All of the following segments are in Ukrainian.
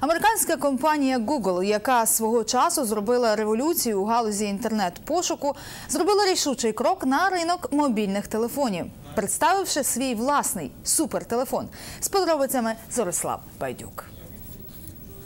Американська компанія Google, яка свого часу зробила революцію у галузі інтернет-пошуку, зробила рішучий крок на ринок мобільних телефонів, представивши свій власний супертелефон. З подробицями Зорислав Байдюк.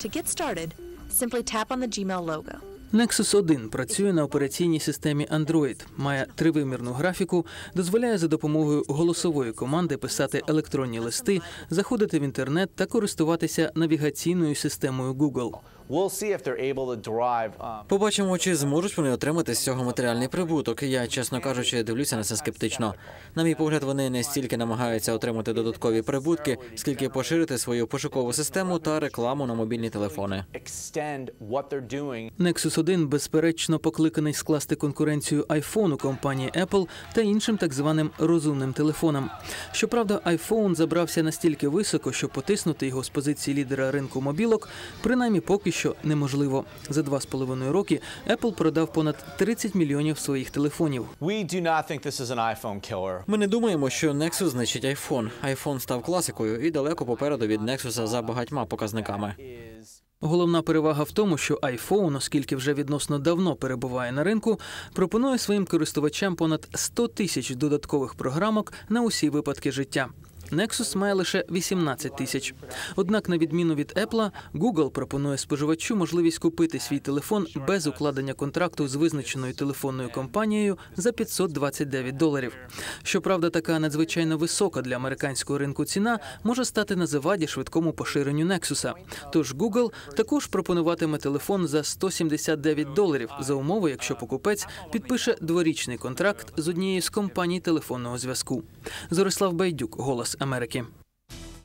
To get started, simply tap Gmail logo. Nexus 1 працює на операційній системі Android, має тривимірну графіку, дозволяє за допомогою голосової команди писати електронні листи, заходити в інтернет та користуватися навігаційною системою Google. We'll see if they're able to derive. Um, Побачимо, чи зможуть вони отримати з цього матеріальний прибуток. Я, чесно кажучи, дивлюся на це скептично. На мій погляд, вони не стільки намагаються отримати додаткові прибутки, скільки поширити свою пошукову систему та рекламу на мобільні телефони. Nexus 1, безперечно, покликаний скласти конкуренцію iPhone компанії Apple та іншим так званим розумним телефонам. Щоправда, iPhone забрався настільки високо, що потиснути його з позиції лідера ринку мобілок, принаймні поки що неможливо. За два з половиною роки Apple продав понад 30 мільйонів своїх телефонів. Ми не думаємо, що Nexus значить iPhone. iPhone став класикою і далеко попереду від Nexus за багатьма показниками. Головна перевага в тому, що iPhone, оскільки вже відносно давно перебуває на ринку, пропонує своїм користувачам понад 100 тисяч додаткових програмок на усі випадки життя. Nexus має лише 18 тисяч. Однак, на відміну від Apple, Google пропонує споживачу можливість купити свій телефон без укладення контракту з визначеною телефонною компанією за 529 доларів. Щоправда, така надзвичайно висока для американського ринку ціна може стати на заваді швидкому поширенню Nexus. Тож Google також пропонуватиме телефон за 179 доларів за умови, якщо покупець підпише дворічний контракт з однією з компаній телефонного зв'язку. Зорислав Байдюк, Голос Amar a?